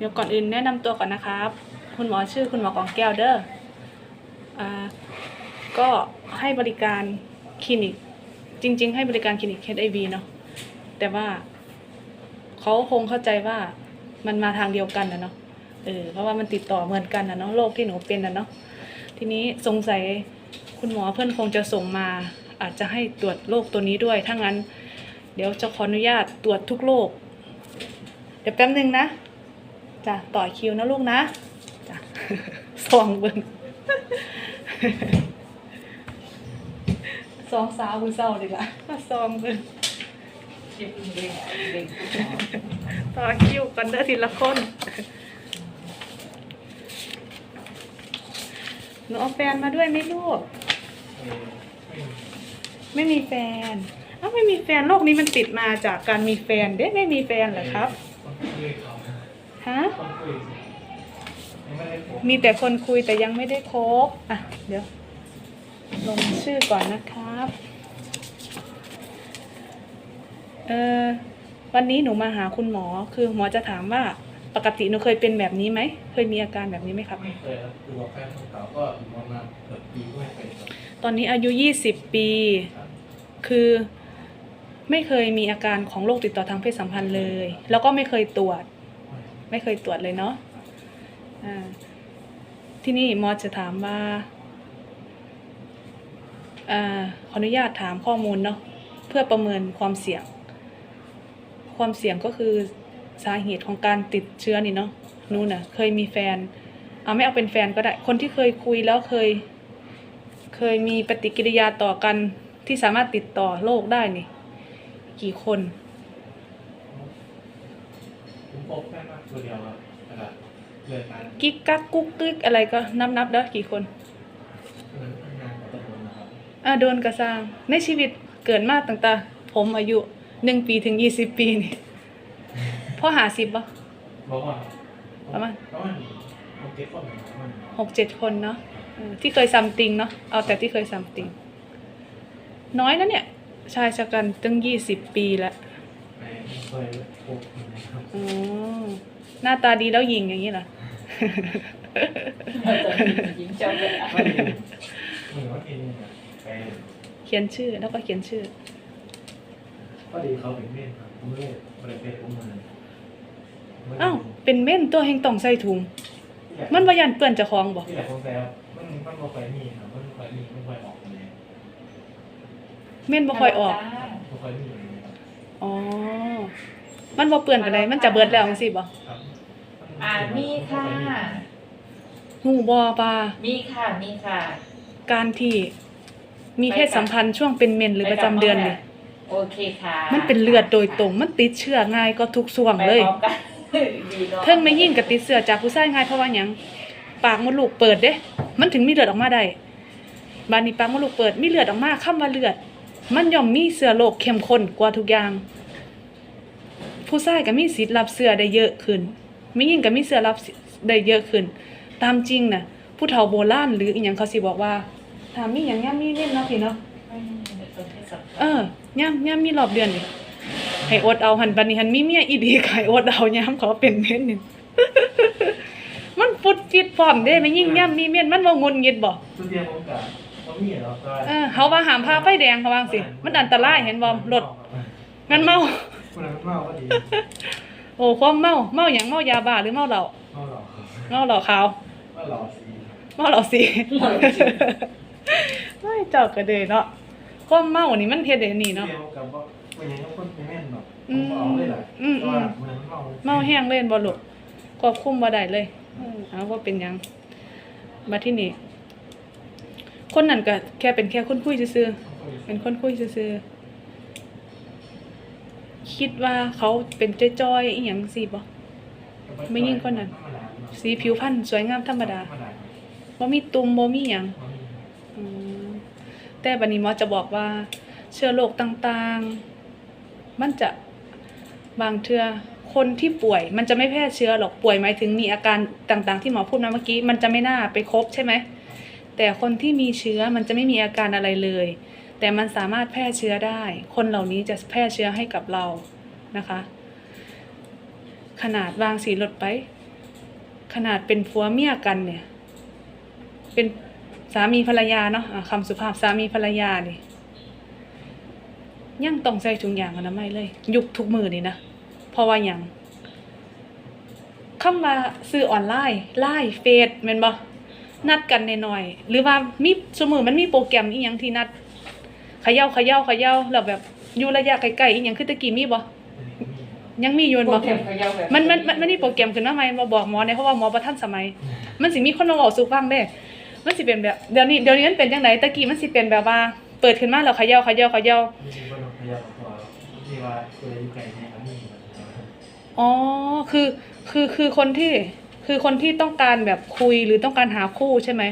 เดี๋ยวก่อนอื่นแนะนำตัวก่อนนะครับ คุณหมอชื่อคุณหมอกองแก้วเด้ออ่าก็ให้บริการคลินิก จริง ๆ ให้บริการคลินิก HIV เนาะแต่ว่าเขาคงเข้าใจว่ามันมาทางเดียวกันนะเนาะเออเพราะว่ามันติดต่อเหมือนกันนะเนาะโรคที่หนูเป็นนะเนาะทีนี้สงสัยคุณหมอเพื่อนคงจะส่งมา อาจจะให้ตรวจโรคตัวนี้ด้วยถ้างั้น เดี๋ยวจะขออนุญาตตรวจทุกโรคเดี๋ยวแป๊บนึงนะ จ้ะต่อคิวนะลูกนะจ้ะซองเบิ้งซองสาวคุณเศร้าดีกว่ามาซองเบิ้งต่อคิวกันเด้อทีละคนหนูเอาแฟนมาด้วยไหมลูก ไม่มีแฟนอ้าวไม่มีแฟนโลกนี้มันติดมาจากการมีแฟนเด้ไม่มีแฟนเหรอครับ ฮะมีแต่คนคุยแต่ยังไม่ได้คบอะ เดี๋ยว ลงชื่อก่อนนะครับ เออวันนี้หนูมาหาคุณหมอ คือหมอจะถามว่าปกติหนูเคยเป็นแบบนี้ไหม เคยมีอาการแบบนี้ไหมครับ ไม่เคยครับคือว่าแฟนของเขาก็อยู่ประมาณเกือบปีก็ไม่เป็นครับตอนนี้อายุยี่สิบปีครับคือไม่เคยมีอาการของโรคติดต่อทางเพศสัมพันธ์เลย แล้วก็ไม่เคยตรวจ ไม่เคยตรวจเลยเนาะที่นี่หมอจะถามว่าอขออนุญาตถามข้อมูลเนาะเพื่อประเมินความเสี่ยง ความเสี่ยงก็คือสาเหตุของการติดเชื้อนี่เนาะนู่นน่ะเคยมีแฟนเอาไม่เอาเป็นแฟนก็ได้ คนที่เคยคุยแล้วเคย เคยมีปฏิกิริยาต่อกันที่สามารถติดต่อโรคได้นี่ กี่คน ผมพบแค่มากตัวเดียวครับนะครับเกิดมากิ๊กกักกุ๊กกึกอะไรก็นับนับๆเด้อกี่คนเหมือนทำงานกับตำรวจนะครับอ่าโดนกระซางในชีวิตเกิดมาตั้งแต่ผมอายุหนึ่งปีถึงยี่สิบปีนี่พ่อหาสิบปะบอกว่าประมาณ ประมาณหกเจ็ดคนนะครับประมาณหกเจ็ดคนเนาะเออที่เคยซัมติงเนาะเอาแต่ที่เคยซัมติง น้อยนะเนี่ย ชายชะกันตั้งยี่สิบปีแล้ว ไม่เคยพบนะครับอ๋อหน้าตาดีแล้วหญิงอย่างนี้เหรอ หญิงเจ้าเลยไม่ได้เหมือนว่าทีนึงอะไปเขียนชื่อแล้วก็เขียนชื่อ พอดีเขาเป็นเม่นครับผมเลยบริเวณอุ้มมันอ้าว เป็นเม่นตัวเฮงต้องใส่ถุง มันบ่ยันเปื้อนเจะคลองบ่ที่แหละผมแซวมันมันบ่ค่อยมีครับมันบ่ค่อยมีมันบ่ค่อยออกมาเลยเม่นบ่ค่อยออก บ่ค่อยมีเลยครับอ๋อ มันบ่เปื้อนกันไดมันจะเบิดแล้วจังซี่บ่ครับอ่ามีค่ะหูบ่ปลามีค่ะ มีค่ะการที่มีเพศสัมพันธ์ช่วงเป็นเมนหรือประจำเดือนนี่โอเคค่ะมันเป็นเลือดโดยตรงมันติดเชื้อง่ายก็ทุกส่วงเลย ไปพร้อมกันดีเนาะเทิงไม่ยิ่งกับติดเชื้อจากผู้ชายง่ายเพราะว่าหยังปากมดลูกเปิดเด้มันถึงมีเลือดออกมาได้บานนี้ปากมดลูกเปิดมีเลือดออกมาคำว่าเลือด มันย่อมมีเชื้อโรคเข้มข้นกว่าทุกอย่าง ผู้ชายก็มีสิทธิ์รับเชื้อได้เยอะขึ้นไม่ยิ่งก็มีเชื้อรับได้เยอะขึ้น ตามจริงน่ะผู้เฒ่าโบราณหรืออีหยังเขาสิบอกว่าถ้ามีหยังย่ำมีเล่นเนาะพี่เนาะอืมเดี๋ยวต้องให้สัมภาษณ์เออย่ำย่ำมีรอบเดือนนี่ให้อดเอาหันบัดนี้หันมีเมียอีดีก็ให้อดเอาย่ำขอเป็นเม่นนี่มันฟุดฟิตพร้อมเด้ไม่ยิ่งย่ำมีเมียนมันบ่งุนงิดบ่สุดเดียวผมกับเขามีแล้วก็เออเขาว่าห้ามพาไฟแดงเขาว่าจังสิ มันอันตรายเห็นบ่รถงั้นเมา คนนั้นเมาก็ดีโอ้ความเมาเมาหยังเมายาบ้าหรือเมาเหล้าเมาหลอกเมาเหล้าขาวเมาหลอกสีเมาเหล้าสีไม่เจ้าก็เด้เนาะความเมานี่มันเฮ็ดได้นี่เนาะเดียวกับว่าเป็นยังไงคนเป็นแม่นแบบอืผมมเอาเลยแหละอืมแต่ว่าเหมือนเมาเมาแห้งเล่นบ่ลูกควบคุมบ่ได้เลยเอาว่าเป็นหยังมาที่นี่คนนั้นก็แค่เป็นแค่คนคุยซื่อๆเป็นคนคุยซื่อๆ คิดว่าเขาเป็นจ้อยๆอีหยังสิบ่ไม่ยิ่งคนนั้น สีผิวพรรณสวยงามธรรมดาบ่มีตุ่มบ่มีหยังอืมแต่บัดนี้หมอจะบอกว่า เชื้อโรคต่างๆ มันจะบางเทื่อคนที่ป่วย มันจะไม่แพร่เชื้อหรอกป่วยหมายถึงมีอาการต่างๆ ที่หมอพูดมาเมื่อกี้มันจะไม่น่าไปครบใช่ไหมแต่คนที่มีเชื้อมันจะไม่มีอาการอะไรเลย แต่มันสามารถแพร่เชื้อได้ คนเหล่านี้จะแพร่เชื้อให้กับเรานะคะ ขนาดวางสีลดไป ขนาดเป็นผัวเมียกันเนี่ย เป็นสามีภรรยาเนาะะคำสุภาพสามีภรรยานี่ยังต้องใส่ถุงยางอนามัยเลย ยุคทุกมือนี่นะเพราะว่าหยังคำว่าซื้อออนไลน์ไลน์เฟซแม่นบ่นัดกันหน่อยๆหรือว่ามีสมือมันมีโปรแกรมอีหยังที่นัด เขย่าเขย่าเขย่าแล้วแบบอยู่ระยะไกลๆอีหยังคือตะกี้มีบ่ยังมีอยู่แม่นโปรบ่แกรมเขายาวแบบมันมันมันมันมีโปรแกรมขึ้นมาใหม่มาบอกหมอเนี่ยเพราะว่าหมอประทันสมัย มันสิมีคนมาบอกสู่ฟังเด้มันสิเป็นแบบเดี๋ยวนี้เดี๋ยวนี้มันเป็นจังไดตะกี้มันสิเป็นแบบว่า เปิดขึ้นมาแล้วเขย่าเขย่าเขย่าไม่ใช่ว่าเราพยายามตัวที่ว่าตัวอยู่ไกลเนี่ยมันมีมันอ๋อคือคือคือคนที่คือคนที่ต้องการแบบคุยหรือต้องการหาคู่ใช่ไหม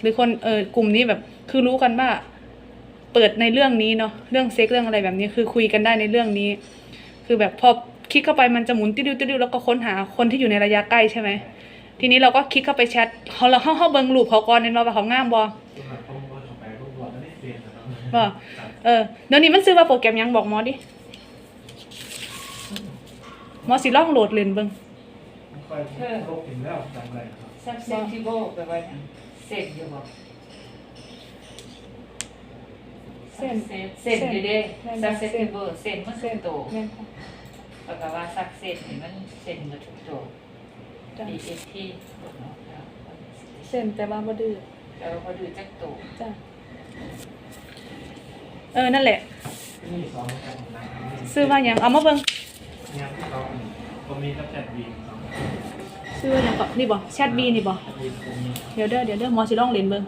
หรือคนเออกลุ่มนี้แบบคือรู้กันว่า เปิดในเรื่องนี้เนาะเรื่องเซ็กเรื่องอะไรแบบนี้คือคุยกันได้ในเรื่องนี้ คือแบบพอคลิกเข้าไปมันจะหมุนติ้วติ้วแล้วก็ค้นหาคนที่อยู่ในระยะใกล้ใช่ไหมทีนี้เราก็คลิกเข้าไปแชทเขาเราเข้าเข้าเบิงรูปเขาก่อนเห็นว่าว่าเขางามบ่ตัวแบบต้องว่าเขาไปต้องว่าม่ได้เปลี่ยนนะครับบ่เออเดี๋ยวนี้มันซื้อว่าโปรแกรมยังบอกหมอดิหมอสิล่องโหลดเล่นเบิ่งไม่ค่อยโรคถึงแล้วจำอะไรครับซับเซนติโบแปลว่าเส้นอยู่บ่ เส้น เส้นอยู่เด้เส้นซับเซนติโบเส้นมันคือโตแม่นค่ะแล้วก็ว่าซักเส้นนี่มันเส้นมันทุกโต จ้ะดีเอฟทีเนาะเส้นแต่ว่าบ่ดื้อแต่ว่าพอดูจักโตจ้ะเออนั่นแหละ นี่สองกันนะซื้อว่าหยังเอามาเบิ่งเนี่ยที่เราผมมีตั้งแต่วีสองซื้อว่าหยังก็นี่บ่แชทบีนี่บ่วีผมมีเดี๋ยวเด้อเดี๋ยวเด้อหมอสิลองเล่นเบิ่ง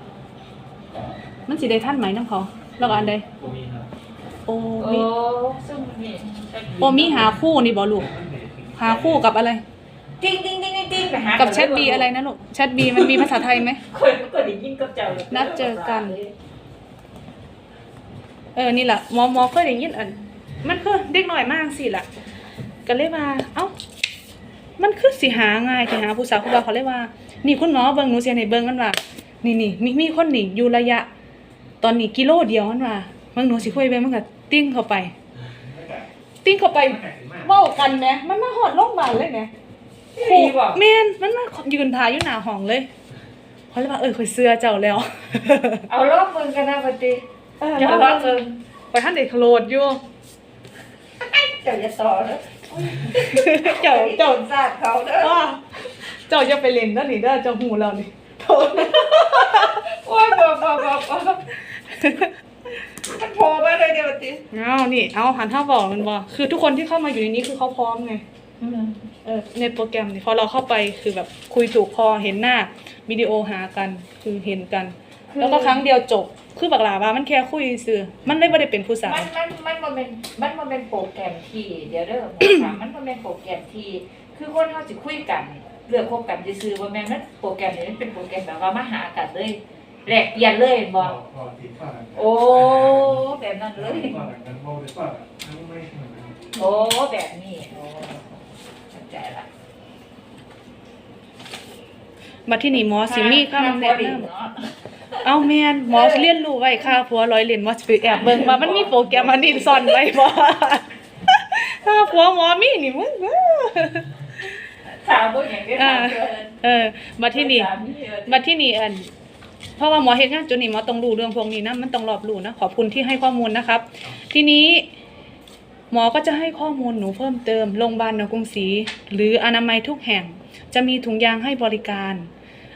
มันสิได้ทันไหมนํเขา แล้วก็อันใดผมมีครับโอ้โอ้มีซึ่งมันมีโอ้มีหาคู่นี่บ่ลูก หาคู่กับอะไรติ้งติ้งติ้งติ้งติ้งไปหากับแชทบีอะไรนะลูกแชทบีมันมีภาษาไทยไหม เคยก็ได้ยินกับเจ้านัดเจอกัน เออ นี่แหละหมอหมอเคยได้ยินอัน มันคือเด็กหน่อยมากสิล่ะ ก็เลยว่า เอ้า มันคือสิหาง่ายสิหาผู้สาวผู้บ่าวเขาเลยว่า นี่คุณหมอเบิ่งหนูเสียในเบิ่งมันว่า นี่นี่มีมีคนนี่อยู่ระยะ ตอนนี้กิโลเดียวมันว่าเบิ่งหนูสิคุยเบิ่งมันก็ติ้งเข้าไป ติ้งเข้าไปเว้ากันแหมมันมาฮอดโรงพยาบาลเลยแหมดีบ่แม่นมันมายืนทายอยู่หน้าห้องเลยเขาเลยว่าเออข่อยเสื้อเจ้าแล้ว เอาลองเบิ่งกันนะปฏิเอออย่าแล้วว่าเบิ่งไปท่านเด็กโคลดอยู่เจ้าอย่าต่อเด้อเจ้าเจ้าทราบเขาเด้อว่าเจ้าจะไปเล่นนั่นนี่เด้อเจ้าหูเรานี่โทษโอ้ยบ่บ่บ่บ่ มันโผล่มาเลยเดี๋ยวปฏิเอานี่ เอาหันท่าบอกมันบ่คือทุกคนที่เข้ามาอยู่ในนี้คือเขาพร้อมไง เออ ในโปรแกรมนี่พอเราเข้าไปคือแบบคุยถูกคอเห็นหน้าวิดีโอหากันคือเห็นกัน แล้วก็ครั้งเดียวจบ คือบักหลาว่ามันแค่คุยซื่อมันเลยบ่ได้เป็นผู้สาว มันมันมันบ่เป็นมันบ่เป็นโปรแกรมที่เดี๋ยวเด้อหมอถามมันบ่เป็นโปรแกรมที่คือคนเฮาสิคุยกันเรื่องคบกันซื่อๆบ่แม่นมันโปรแกรมนี้มันเป็นโปรแกรมแบบว่ามาหากันเลย แลกเปลี่ยนเลยบ่พอติดฝ้าโอ้แบบนั้นเลยฝ้าแบบนั้นโมได้ฝ้าทั้งไม่เหมือนกันโอ้แบบนี้โอ้เข้าใจละมาที่นี่หมอสิมีคำแนะดีนำเนาะเอาแม่นหมอเรียนรู้ไว้ค่ะผัวร้อยเรียนหมอสิไปแอบเบิ่งว่ามันมีโปรแกรมอันนี้ซ่อนไว้บ่ถ้าผัวหมอมีนี่มึงเด้อถามบ่อย่างนี้ถามเกินเออมาที่นี่ถามเกินมาที่นี่อัน เพราะว่าหมอเฮ็ดงานจุดนี้หมอต้องรู้เรื่องพวกนี้นะมันต้องรอบรู้นะขอบคุณที่ให้ข้อมูลนะครับ ทีนี้หมอก็จะให้ข้อมูลหนูเพิ่มเติมโรงพยาบาลหนองกรุงศรีหรืออนามัยทุกแห่ง จะมีถุงยางให้บริการ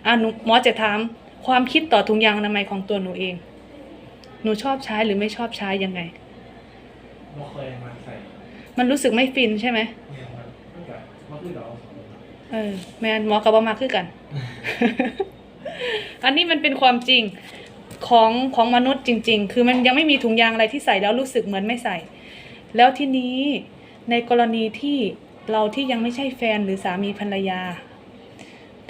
อะหนูหมอจะถามความคิดต่อถุงยางอนามัยของตัวหนูเอง หนูชอบใช้หรือไม่ชอบใช้ยังไงเราเคยมาใส่มันรู้สึกไม่ฟินใช่ไหมเนี่ยมันก็แบบว่าคือเราสองเออแมนหมอกับบ่มาคือกัน อันนี้มันเป็นความจริงของของมนุษย์จริง ๆ คือมันยังไม่มีถุงยางอะไรที่ใส่แล้วรู้สึกเหมือนไม่ใส่ แล้วทีนี้ในกรณีที่เราที่ยังไม่ใช่แฟนหรือสามีภรรยา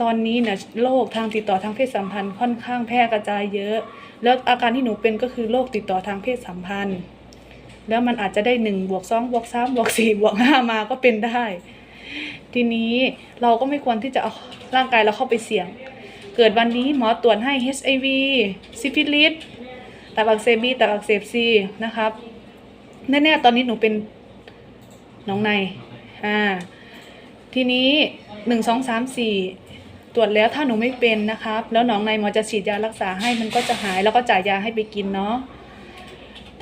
ตอนนี้เนี่ยโรคทางติดต่อทางเพศสัมพันธ์ค่อนข้างแพร่กระจายเยอะ แล้วอาการที่หนูเป็นก็คือโรคติดต่อทางเพศสัมพันธ์ แล้วมันอาจจะได้หนึ่งบวกสองบวกสามบวกสี่บวกห้ามาก็เป็นได้ ทีนี้เราก็ไม่ควรที่จะเอาร่างกายเราเข้าไปเสี่ยง เกิดวันนี้หมอตรวจให้ HIV ซิฟิลิสตับอักเสบบีตับอักเสบซีนะครับแน่ๆตอนนี้หนูเป็นน้องในอ่าทีนี้หนึ่งสองสามสี่ตรวจแล้วถ้าหนูไม่เป็นนะครับ แล้วหนองในหมอจะฉีดยารักษาให้มันก็จะหายแล้วก็จ่ายยาให้ไปกินเนาะ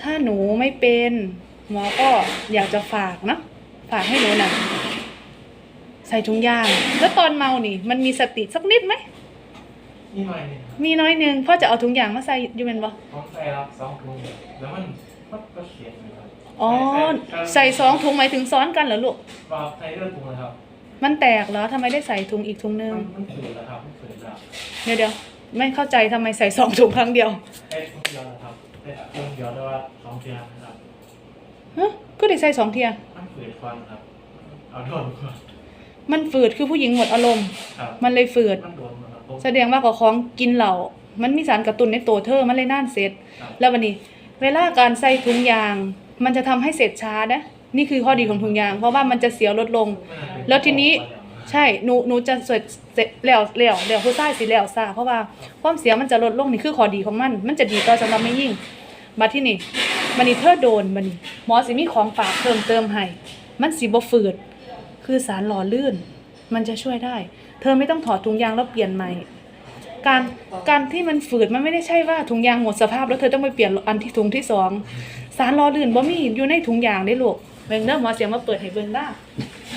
ถ้าหนูไม่เป็นหมอก็อยากจะฝากนะฝากให้หนูนะใส่ถุงยาง แล้วตอนเมานี่ มันมีสติสักนิดไหม นี่หน่อยหนึงมีน้อยหนึงพ่อจะเอาถุงยางมาใส่อยู่เป็นบ่ผมใส่รับสองถุงแล้วมันมันก็เขียนนะครับอ๋อใส่สองถุงหมายถึงซ้อนกันเหรอลูก ว่าใส่เลือดถุงนะครับ มันแตกเหรอทำไมได้ใส่ถุงอีกถุงนึงมันมันฝืนแล้วครับมันฝืนแล้วเดี๋ยวเดี๋ยวไม่เข้าใจทำไมใส่สองถุงครั้งเดียวใส่ถุงเดียวนะครับใส่ถุงเดียวแต่ว่าสองเทียนนะครับ ฮะก็ได้ใส่สองเทียมันฝืนฟันครับ เอาโดนก่อนมันฝืดคือผู้หญิงหมดอารมณ์ ครับ มันเลยฝืด มันโดนมันครับผม แสดงว่าก็ของกินเหล่ามันมีสารกระตุ้นในตัวเธอมันเลยน่านเสร็จครับแล้ววันนี้ เวลาการใส่ถุงยาง มันจะทำให้เสร็จช้านะนี่คือข้อดีของถุงยาง เพราะว่ามันจะเสียวลดลง แล้วทีนี้ใช่หนูหนูจะเสร็จเสร็จแล้วแล้วแล้วผู้ชายสิแล้วซาเพราะว่าความเสียมันจะลดลงนี่คือข้อดีของมัน มันจะดีต่อสำหรับไม่ยิ่งมาที่นี่มันนี่เธอโดนมันนี่หมอสิมีของฝากเพิ่มเติมให้มันสิบ่ฝืดคือสารหล่อลื่น มันจะช่วยได้ เธอไม่ต้องถอดถุงยางแล้วเปลี่ยนใหม่ การการที่มันฝืดมันไม่ได้ใช่ว่าถุงยางหมดสภาพแล้วเธอต้องไปเปลี่ยนอันที่ถุงที่สองสารหล่อลื่นบ่มีอยู่ในถุงยางได้ลูกเบิ่งเด้อหมอเสียงมาเปิดให้เบิ่งได้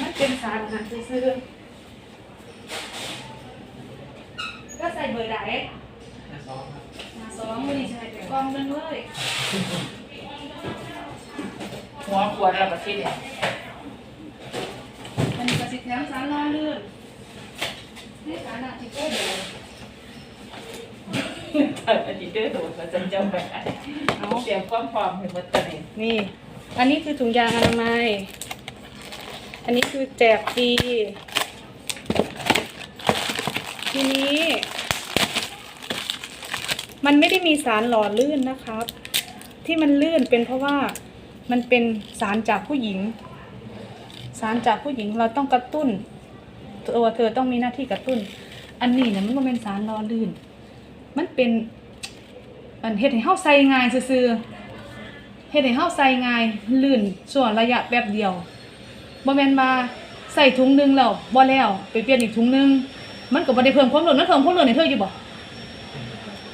มันเป็นสารอาหารซื่อก็ใส่เบอร์ใดสองครับมาสองมือนี่ใส่ไปกล่องหนึงเลยหัวขวดแล้วก็ที่เนี่ย สิแถมสารหล่อลื่นนี่สารอะที่โก้เดียวอันนี้เด้อโดนมาจะจำไปเอาเตรียมความพร้อมให้หมดตอนนี้นี่ อันนี้คือถุงยางอนามัย อันนี้คือแจกฟรี ทีนี้ มันไม่ได้มีสารหล่อลื่นนะครับ ที่มันลื่นเป็นเพราะว่ามันเป็นสารจากผู้หญิง สารจากผู้หญิงเราต้องกระตุ้น ตัวเธอต้องมีหน้าที่กระตุ้น อันนี้เนี่ยมันบ่เป็นสารหล่อลื่น มันเป็นอันเฮ็ดให้เฮาใส่ง่ายซื่อๆเฮ็ดให้เฮาใส่ง่ายลื่นส่วนระยะแป๊บเดียวบ่แม่นว่าใส่ถุงนึงแล้วบ่แล้วไปเปลี่ยนอีกถุงนึง มันก็บ่ได้เพิ่มความลื่นมันเพิ่มความลื่นให้เธออยู่บ่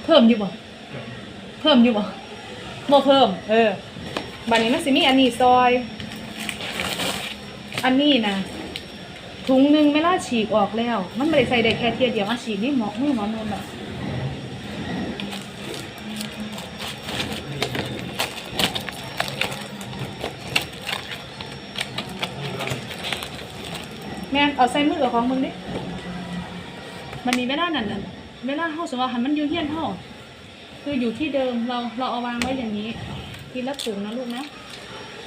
เพิ่มอยู่บ่เพิ่มอยู่บ่บ่เพิ่ม เออบัดนี้มันสิมีอันนี้ซอย อันนี้นะถุงหนึ่งเวลาฉีกออกแล้ว มันบ่ได้ใส่ได้แค่เทียเดียวอะฉีกนี่หมอมือหมอนวลแบบแม่นเอาใส่มือกับของมึงดิ มันมีเวลานั่นน่ะเวลาเฮาสมมติว่าหันมันอยู่เฮียนเฮาคืออยู่ที่เดิมเราเราเอาวางไว้อย่างนี้ทีละถุงนะลูกนะ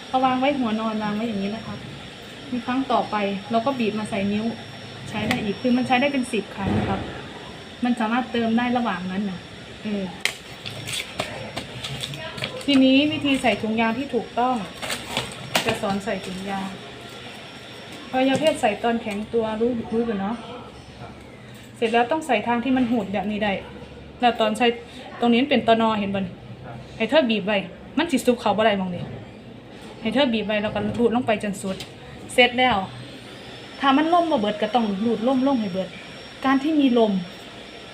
เอาวางไว้หัวนอนวางไว้อย่างนี้นะคะ มีครั้งต่อไปเราก็บีบมาใส่นิ้ว ใช้ได้อีกคือมันใช้ได้เป็นสิบครั้งครับ มันสามารถเติมได้ระหว่างนั้นนะเออทีนี้วิธีใส่ถุงยางที่ถูกต้อง จะสอนใส่ถุงยางอวัยวเพศใส่ตอนแข็งตัวรู้รู้อยู่เนาะเสร็จแล้วต้องใส่ทางที่มันหูดแบบนี้ได้แล้วตอนใส่ตรงนี้เป็นตอนอเห็นบ่นให้เธอบีบไว้มันสิซุบเขาบ่ได้มองดิให้เธอบีบไว้แล้วก็รูดลงไปจนสุด เสร็จแล้ว ถ้ามันล่มบ่เบิดก็ต้องรูดล่มลงให้เบิด การที่มีลม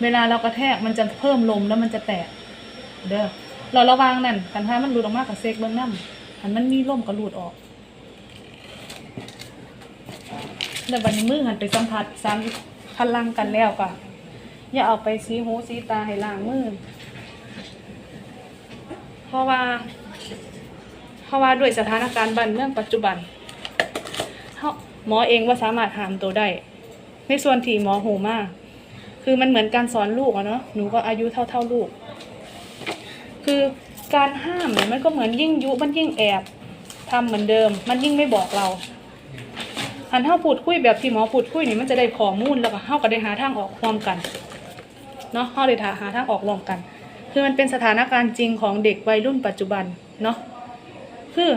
เวลาเรากระแทกมันจะเพิ่มลมแล้วมันจะแตก เด้อเราระวังนั่นกันถ้ามันหลุดออกมากกับเซกเบื้องน้ำอันมันมีลมก็หลุดออกแล้ววันนี้มือหันไปสัมผัสสารพลังกันแล้วก็อย่าเอาไปสีหูสีตาให้ล้างมือ เพราะว่า เพราะว่าด้วยสถานการณ์บ้านเมืองปัจจุบัน หมอเองว่าสามารถหามตัวได้ ในส่วนที่หมอโหมากคือมันเหมือนการสอนลูกอะเนาะหนูก็อายุเท่าเท่าๆลูก คือการห้ามเนี่ยมันก็เหมือนยิ่งยุมันยิ่งแอบทำเหมือนเดิม มันยิ่งไม่บอกเราอันเท่าพูดคุยแบบที่หมอพูดคุยนี่มันจะได้ข้อมูลแล้วก็เฮาก็ได้หาทางออกร่วมกันเนาะเฮาได้หาทางออกร่วมกัน คือมันเป็นสถานการณ์จริงของเด็กวัยรุ่นปัจจุบันเนาะคือ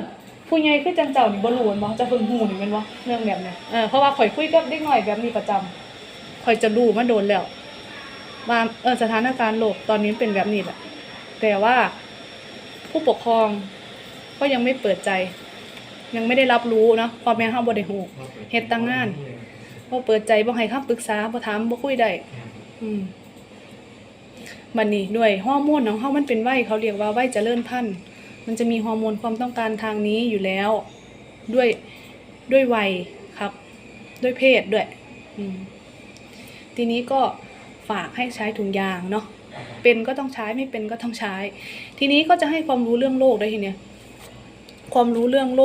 ผู้ใหญ่คือจังเจ้านี่บ่รู้แม่นบ่จะเพิ่งฮู้นี่แม่นบ่เรื่องแบบเนี้ยเออเพราะว่าข่อยคุยกับเด็กน้อยแบบนี้ประจำข่อยจะรู้มาโดนแล้วว่าเออสถานการณ์โลกตอนนี้เป็นแบบนี้แหละแต่ว่าผู้ปกครองก็ยังไม่เปิดใจ ยังไม่ได้รับรู้เนาะพ่อแม่เฮาบ่ได้ฮู้เฮ็ดตั้งงานบ่เปิดใจบ่ให้คำปรึกษาบ่ถามบ่คุยได้อืมบัดนี้ด้วยฮอร์โมนของเฮามันเป็นวัยเขาเรียกว่าวัยเจริญพันธุ์ มันจะมีฮอร์โมนความต้องการทางนี้อยู่แล้วด้วยด้วยวัยครับ ด้วยเพศด้วยทีนี้ก็ฝากให้ใช้ถุงยางเนาะเป็นก็ต้องใช้ไม่เป็นก็ต้องใช้ ทีนี้ก็จะให้ความรู้เรื่องโรคได้ทีเนี้ยความรู้เรื่องโรค